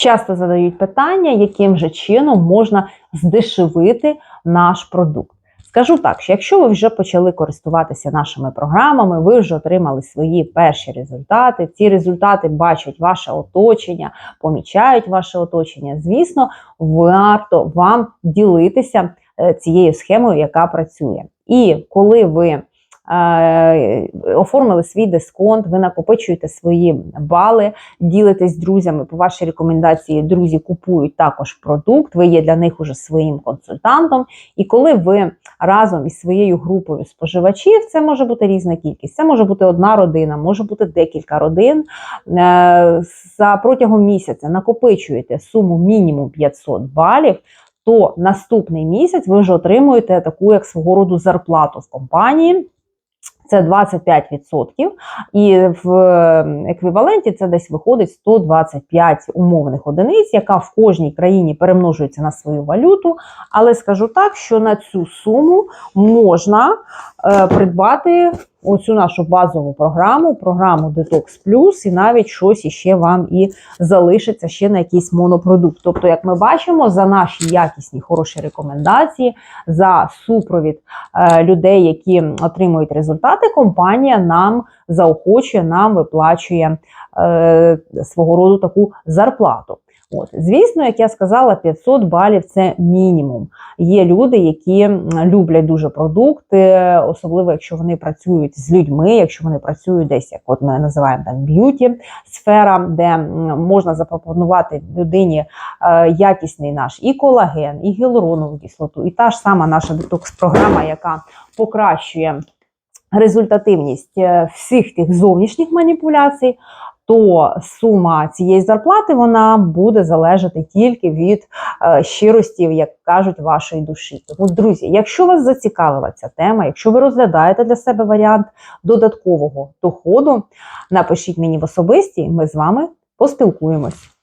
Часто задають питання, яким же чином можна здешевити наш продукт. Скажу так, що якщо ви вже почали користуватися нашими програмами, ви вже отримали свої перші результати. Ці результати бачать ваше оточення, помічають ваше оточення. Звісно, варто вам ділитися е, цією схемою, яка працює. І коли ви оформили свій дисконт, ви накопичуєте свої бали, ділитесь з друзями по вашій рекомендації. Друзі купують також продукт, ви є для них уже своїм консультантом. І коли ви разом із своєю групою споживачів, це може бути різна кількість, це може бути одна родина, може бути декілька родин. е, За протягом місяця накопичуєте суму мінімум 500 балів. То наступний місяць ви вже отримуєте таку як свого роду зарплату в компанії. Це 25%, і в еквіваленті це десь виходить 125 умовних одиниць, яка в кожній країні перемножується на свою валюту. Але скажу так, що на цю суму можна е, придбати оцю нашу базову програму, програму Detox Plus, і навіть щось іще вам і залишиться ще на якийсь монопродукт. Тобто, як ми бачимо, за наші якісні хороші рекомендації, за супровід е, людей, які отримують результати, компанія нам заохочує, нам виплачує е, свого роду таку зарплату. От, звісно, як я сказала, 500 балів це мінімум. Є люди, які люблять дуже продукти, особливо якщо вони працюють з людьми, якщо вони працюють десь, як от ми називаємо так б'юті сфера, де можна запропонувати людині е, якісний наш і колаген, і гіалуронову кислоту, і та ж сама наша детокс-програма, яка покращує результативність е, всіх тих зовнішніх маніпуляцій. То сума цієї зарплати вона буде залежати тільки від е, щирості, як кажуть, вашої душі. Тому, друзі, якщо вас зацікавила ця тема, якщо ви розглядаєте для себе варіант додаткового доходу, напишіть мені в особисті, ми з вами поспілкуємось.